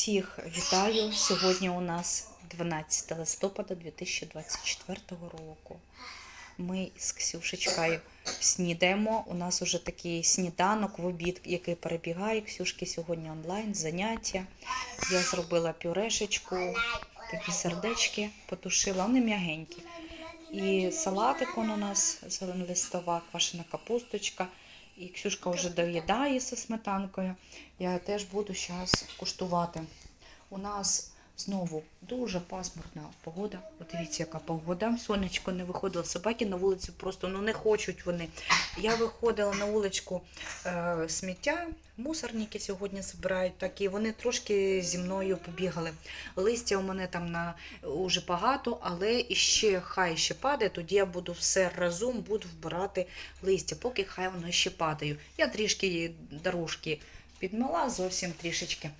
Всіх вітаю. Сьогодні у нас 12 листопада 2024 року. Ми з Ксюшечкою снідаємо. У нас уже такий сніданок в обід, який перебігає. Ксюшки сьогодні онлайн, заняття. Я зробила пюрешечку, такі сердечки потушила, вони м'ягенькі. І салатик он у нас зеленолистова, квашена капусточка. І Ксюшка вже доїдає зі сметанкою. Я теж буду зараз куштувати. У нас знову дуже пасмурна погода. Дивіться, яка погода. Сонечко не виходило. Собаки на вулицю просто ну, не хочуть вони. Я виходила на вуличку е, сміття, мусорники сьогодні збирають такі. Вони трошки зі мною побігали. Листя у мене там на уже багато, але іще хай ще падає, тоді я буду все разом буду вбирати листя, поки хай воно ще падає. Я трішки дорожки підмила, зовсім трішечки.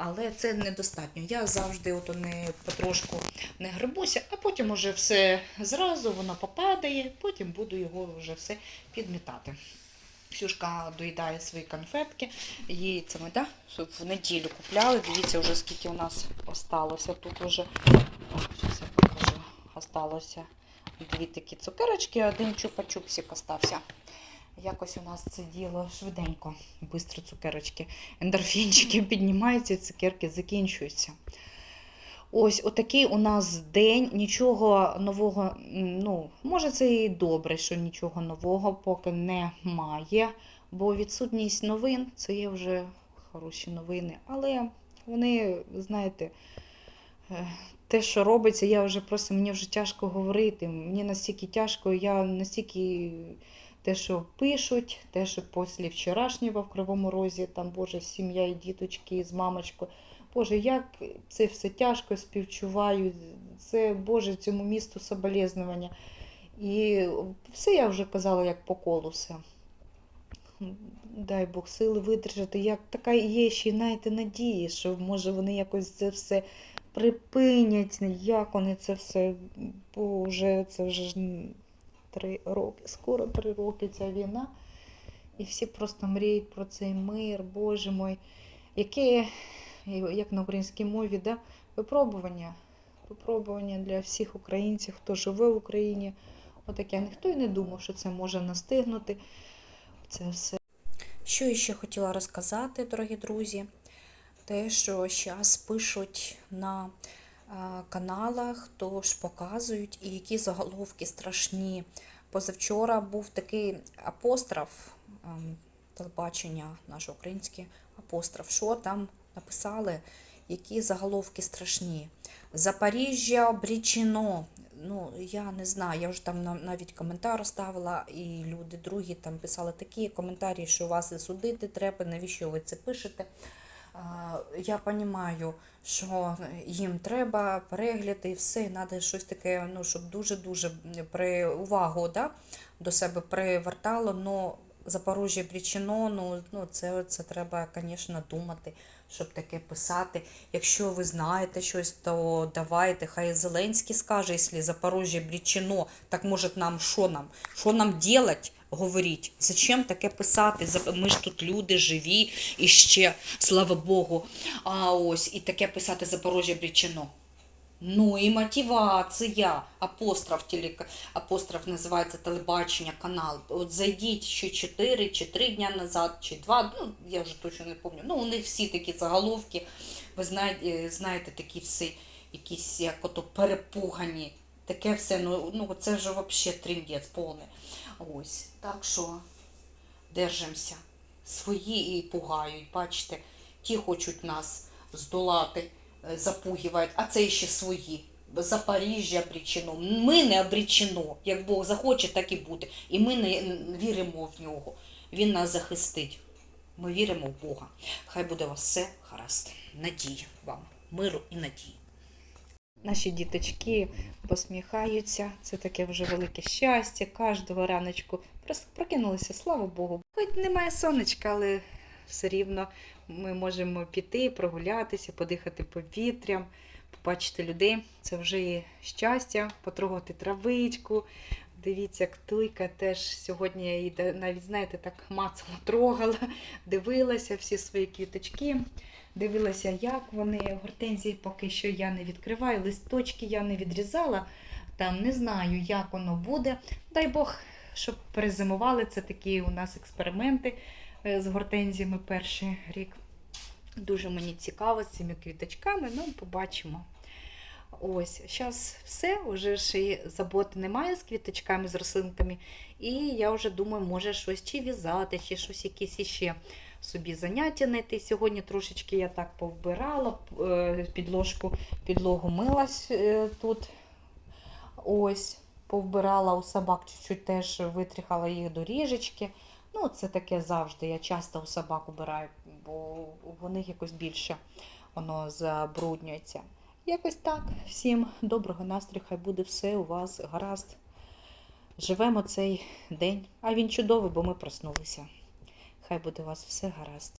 Але це недостатньо. Я завжди от не потрошку не грибуся, а потім уже все зразу воно попадає, потім буду його вже все підмітати. Ксюшка доїдає свої конфетки. Їй це ми да, в неділю купляли. Дивіться, вже скільки у нас осталося. Тут вже я покажу. Осталося дві такі цукерочки, один чупа-чупсик остався. Якось у нас це діло швиденько, бистро цукерочки. Ендорфінчики піднімаються, цукерки закінчуються. Ось отакий у нас день, нічого нового, ну, може, це і добре, що нічого нового поки немає, бо відсутність новин це є вже хороші новини. Але вони, знаєте, е, те, що робиться, я вже просто мені вже тяжко говорити. Мені настільки тяжко, я настільки те, що пишуть, те, що після вчорашнього в Кривому Розі, там, Боже, сім'я і діточки з мамочкою. Боже, як це все тяжко співчуваю. Це, Боже, цьому місту соболезнування. І все я вже казала, як по колу все. Дай Бог сили видержати. Як така є ще, знаєте, надії, що може вони якось це все припинять. Як вони це все, Боже, це вже три роки, скоро три роки ця війна. І всі просто мріють про цей мир, Боже мой, яке, як на українській мові, да? випробування. Випробування для всіх українців, хто живе в Україні. Отаке. Ніхто і не думав, що це може настигнути. Це все. Що я ще хотіла розказати, дорогі друзі? Те, що зараз пишуть на каналах, тож показують, і які заголовки страшні. Позавчора був такий апостроф ем, телебачення, наш український апостроф. Що там написали, які заголовки страшні. Запоріжжя обрічено. Ну, я не знаю, я вже там навіть коментар ставила, і люди другі там писали такі коментарі, що вас і судити треба, навіщо ви це пишете. Я розумію, що їм треба перегляди і все, треба щось таке, ну, щоб дуже-дуже при увагу да, до себе привертало. Ну, Запоріжжя Брічино, ну, ну це, це треба, звісно, думати, щоб таке писати. Якщо ви знаєте щось, то давайте, хай Зеленський скаже, якщо Запоріжжя Брічино, так може нам що нам? Що нам делать? Говоріть, зачем таке писати? Ми ж тут люди живі і ще, слава Богу. А ось і таке писати Запоріжжя Брічино. Ну і мотивація. Апостроф, телека... апостроф називається телебачення, канал. От зайдіть ще 4 чи 3 дня назад, чи 2, ну я вже точно не пам'ятаю. Ну, у них всі такі заголовки. Ви знаєте, знаєте такі всі якісь як ото перепугані. Таке все, ну, ну це вже взагалі тріндець повний. Ось. Так що держимося. Свої і пугають, бачите, ті хочуть нас здолати, е, запугивають, а це ще свої. Запоріжжя обречено. Ми не обречено. Як Бог захоче, так і буде. І ми не віримо в нього. Він нас захистить. Ми віримо в Бога. Хай буде у вас все гаразд. Надії вам, миру і надії. Наші діточки посміхаються. Це таке вже велике щастя. Кожного раночку просто прокинулися, слава Богу. Хоч немає сонечка, але все рівно ми можемо піти, прогулятися, подихати повітрям, побачити людей. Це вже є щастя, потрогати травичку, Дивіться, як теж сьогодні я її навіть, знаєте, так мацала трогала, дивилася всі свої квіточки, дивилася, як вони. Гортензії поки що я не відкриваю, листочки я не відрізала. Там не знаю, як воно буде. Дай Бог, щоб перезимували. Це такі у нас експерименти е, з гортензіями перший рік. Дуже мені цікаво з цими квіточками, ну побачимо. Ось, зараз все, вже і заботи немає з квіточками, з рослинками. І я вже думаю, може щось чи в'язати, чи щось якісь іще собі заняття знайти. Сьогодні трошечки я так повбирала, е, підложку, підлогу милась е, тут. Ось, повбирала у собак чуть-чуть теж витріхала їх до ріжечки. Ну, це таке завжди. Я часто у собак убираю, бо у них якось більше воно забруднюється. Якось так. Всім доброго настрою, хай буде все у вас гаразд. Живемо цей день. А він чудовий, бо ми проснулися. Хай буде у вас все гаразд.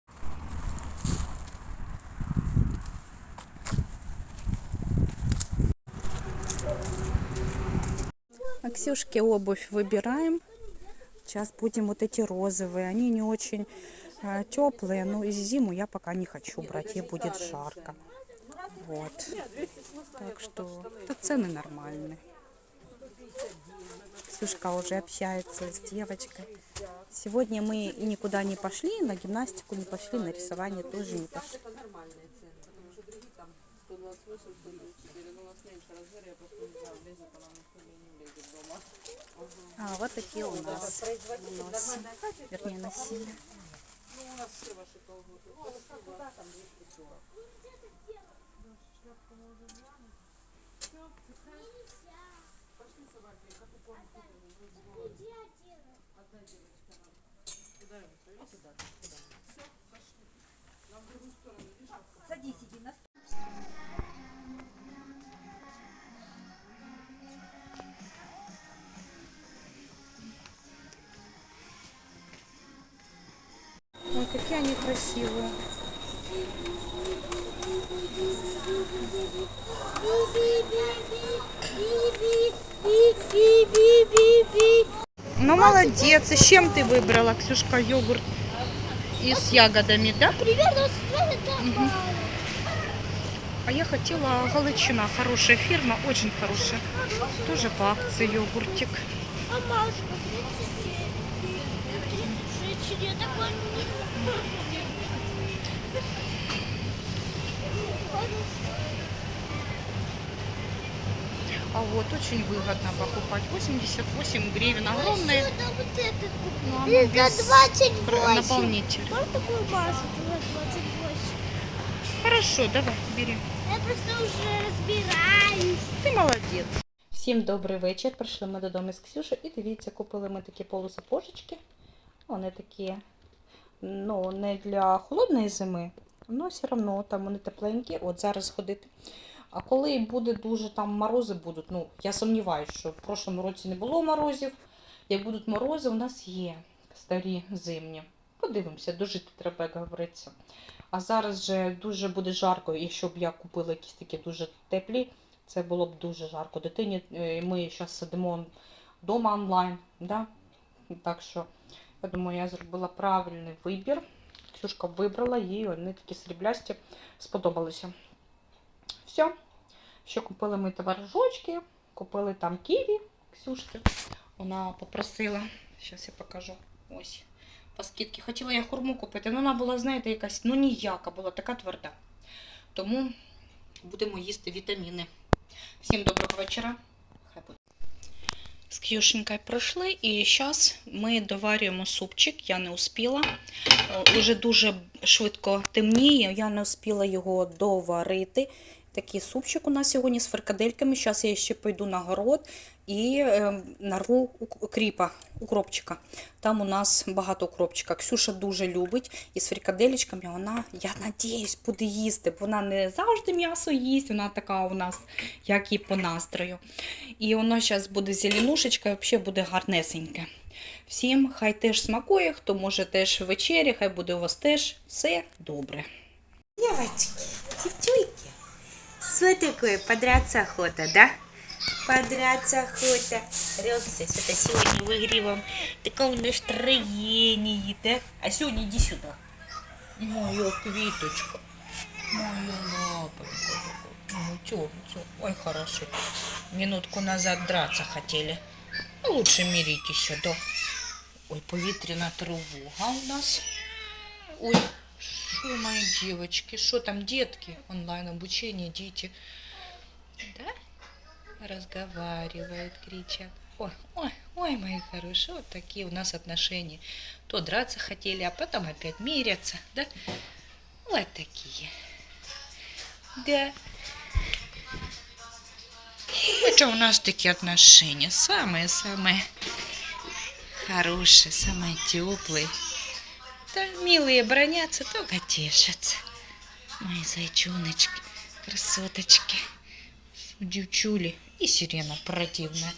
А Ксюшке обувь выбираем. Сейчас будем вот эти розовые. Они не очень теплые, но и зиму я пока не хочу брать, ей будет жарко. Вот. Так что это цены нормальные. Ксюшка уже общается с девочкой. Сегодня мы никуда не пошли, на гимнастику не пошли, на рисование тоже не пошли. Нормальные цены, потому что другие там 128, 134, ну у нас меньше размер, я просто не знаю, влезет она на не влезет дома. А вот такие у нас носим. Вернее, носили. Ну у нас все ваши колготы. Спасибо. там 240. Ой, какие они красивые. Ну, молодец. И с чем ты выбрала, Ксюшка, йогурт? И с ягодами, да? Мгм. А я хотела Галичина. Хорошая фирма, очень хорошая. Тоже по акции йогуртик. А вот очень выгодно покупать. 88 гривен. Огромные. Сюда вот это Ну, купила. оно И без за 28. пр- наполнителя. Можно такую Машу за 28? Хорошо, давай, бери. Я просто уже разбираюсь. Ти молодець. Всім добрий вечір. Прийшли ми додому з Ксюшею і дивіться, купили ми такі полусапожечки. Вони такі, ну, не для холодної зими, але все одно там вони тепленькі. От зараз ходити. А коли буде дуже там морози будуть, ну я сумніваюся, що в прошлому році не було морозів. Як будуть морози, у нас є старі зимні. Подивимося, дожити треба, як говориться. А зараз же дуже буде жарко, якщо б я купила якісь такі дуже теплі, це було б дуже жарко. Дитині е, ми зараз сидимо вдома онлайн. Да? Так що, я думаю, я зробила правильний вибір. Ксюшка вибрала їй, вони такі сріблясті, сподобалися. Все. Ще купили ми товаржочки, купили там ківі Ксюшки. Вона попросила. Зараз я покажу. Ось. По. Хотіла я хурму купити, але вона була, знаєте, якась, ну ніяка була, така тверда. Тому будемо їсти вітаміни. Всім доброго вечора. Хай буде. З Ксюшенькою пройшли і зараз ми доварюємо супчик. Я не успіла. Е, Уже дуже швидко темніє, я не успіла його доварити. Такий супчик у нас сьогодні з фрикадельками. Зараз я ще пойду на город і е, нарву укріпа, укропчика. Там у нас багато укропчика. Ксюша дуже любить. І з фрикаделечками вона, я надіюсь, буде їсти. Бо вона не завжди м'ясо їсть, вона така у нас, як і по настрою. І воно зараз буде зеленушечка, взагалі буде гарнесеньке. Всім хай теж смакує, хто може теж вечері, хай буде у вас теж все добре. Девочки, что такое, подраться охота, да? подраться охота. Рёкся, это сегодня в игре вам такое настроение, да? А сегодня иди сюда. Моя квиточка. Моя лапонька. Ну, тё, тё. Ой, хорошо. Минутку назад драться хотели. Ну, лучше миритесь, да. Ой, повітряна тривога у нас. Ой, что мои девочки, что там детки? Онлайн обучение, дети. Да? Разговаривают, кричат. Ой, ой, ой, мои хорошие, вот такие у нас отношения. То драться хотели, а потом опять мирятся, да? Вот такие. Да. Это у нас такие отношения, самые-самые хорошие, самые теплые. Да, милые бронятся, только тешатся. Мои зайчоночки, красоточки. Девчули и сирена противная.